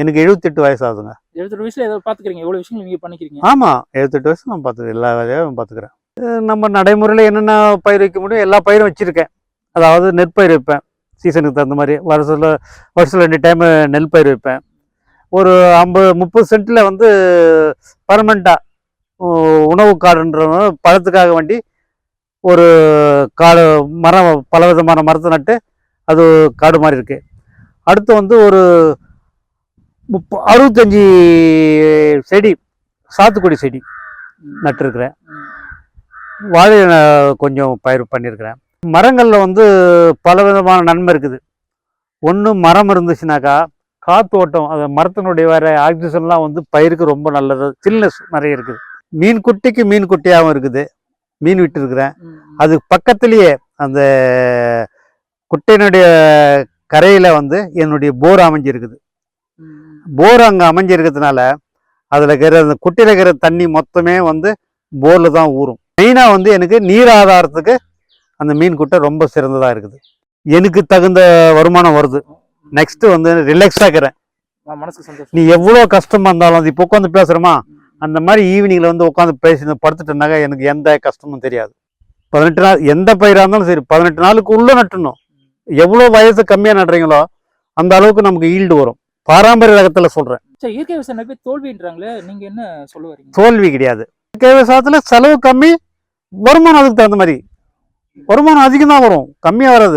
எனக்கு எழுபத்தெட்டு வயசு ஆகுதுங்க எழுபத்தெட்டு வயசுல ஏதோ பாத்துக்கிறீங்க. எவ்வளவு விஷயங்கள் நீங்க பண்ணிக்கிறீங்க? ஆமாம் எழுபத்தெட்டு வயசு நான் பார்த்துக்கிறேன் எல்லா வேலையும் பார்த்துக்கிறேன் நம்ம நடைமுறையில் என்னென்ன பயிர் வைக்க முடியும் எல்லா பயிரும் வச்சுருக்கேன். அதாவது நெற்பயிர் வைப்பேன். சீசனுக்கு தகுந்த மாதிரி வருஷத்தில் வருஷத்தில் ரெண்டு டைம் நெல் பயிர் வைப்பேன். ஒரு ஐம்பது முப்பது சென்ட்டில் வந்து பர்மனெண்ட்டாக உணவு காடுன்ற பழத்துக்காக வேண்டி ஒரு காடு மரம் பல விதமான மரத்தை நட்டு அது காடு மாதிரி இருக்குது அடுத்து வந்து ஒரு முப்ப அறுபத்தஞ்சி செடி சாத்துக்குடி செடி நட்டிருக்கிறேன். வாழை கொஞ்சம் பயிர் பண்ணியிருக்கிறேன் மரங்களில் வந்து பல விதமான நன்மை இருக்குது. ஒன்று மரம் இருந்துச்சுனாக்கா காத்தோட்டம் அது மரத்தினுடைய வர ஆக்சிஜன்லாம் வந்து பயிருக்கு ரொம்ப நல்லது. சில்னஸ் நிறைய இருக்குது. மீன் குட்டிக்கு மீன் குட்டியாகவும் இருக்குது. மீன் விட்டுருக்குறேன். அது பக்கத்துலேயே அந்த குட்டையினுடைய கரையில் வந்து என்னுடைய போர் அமைஞ்சிருக்குது. போர் அங்கே அமைஞ்சிருக்கிறதுனால அதில் இருக்கிற அந்த குட்டையில் இருக்கிற தண்ணி மொத்தமே வந்து போரில் தான் ஊறும். மெயினாக வந்து எனக்கு நீர் ஆதாரத்துக்கு அந்த மீன் குட்டை ரொம்ப சிறந்ததாக இருக்குது. எனக்கு தகுந்த வருமானம் வருது. நெக்ஸ்ட்டு வந்து ரிலாக்ஸாக இருக்கிறேன். நீ எவ்வளோ கஷ்டமாக இருந்தாலும் அது இப்போ உட்காந்து பேசுகிறோமா அந்த மாதிரி ஈவினிங்கில் வந்து உட்காந்து பேசி படுத்துட்டேனாக்கா எனக்கு எந்த கஷ்டமும் தெரியாது. பதினெட்டு நாள் எந்த பயிராக இருந்தாலும் சரி பதினெட்டு நாளுக்கு உள்ளே நட்டணும் எவ்வளோ வயசு கம்மியாக நடுறீங்களோ அந்த அளவுக்கு நமக்கு ஈல்டு வரும். பாரம்பரிய ரகத்தில் சொல்கிறேன் சரி இயற்கை விவசாயம் தோல்வின்றாங்களே நீங்க என்ன சொல்ல வரீங்க? தோல்வி கிடையாது. இயற்கை விவசாயத்தில் செலவு கம்மி வருமானம் அதுக்கு தகுந்த மாதிரி. வருமானம் அதிகம் தான் வரும் கம்மியாக வராது.